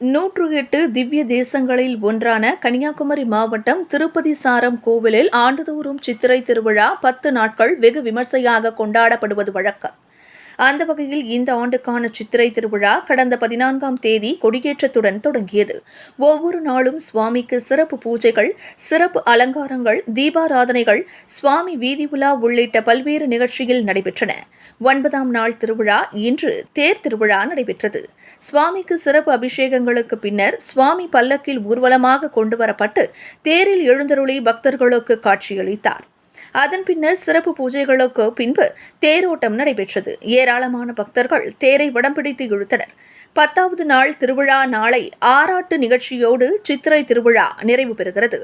நூற்று எட்டு திவ்ய தேசங்களில் ஒன்றான கன்னியாகுமரி மாவட்டம் திருப்பதி சாரம் கோவிலில் ஆண்டுதோறும் சித்திரை திருவிழா பத்து நாட்கள் வெகு விமர்சையாக கொண்டாடப்படுவது வழக்கம். அந்த வகையில் இந்த ஆண்டுக்கான சித்திரை திருவிழா கடந்த பதினான்காம் தேதி கொடியேற்றத்துடன் தொடங்கியது. ஒவ்வொரு நாளும் சுவாமிக்கு சிறப்பு பூஜைகள் சிறப்பு அலங்காரங்கள் தீபாராதனைகள் சுவாமி வீதி உலா உள்ளிட்ட பல்வேறு நிகழ்ச்சிகள் நடைபெற்றன. ஒன்பதாம் நாள் திருவிழா இன்று தேர் திருவிழா நடைபெற்றது. சுவாமிக்கு சிறப்பு அபிஷேகங்களுக்கு பின்னர் சுவாமி பல்லக்கில் ஊர்வலமாக கொண்டுவரப்பட்டு தேரில் எழுந்தருளி பக்தர்களுக்கு காட்சியளித்தார். அதன் பின்னர் சிறப்பு பூஜைகளுக்கு பின்பு தேரோட்டம் நடைபெற்றது. ஏராளமான பக்தர்கள் தேரை வடம் பிடித்து இழுத்தனர். பத்தாவது நாள் திருவிழா நாளை ஆராட்டு நிகழ்ச்சியோடு சித்திரை திருவிழா நிறைவு பெறுகிறது.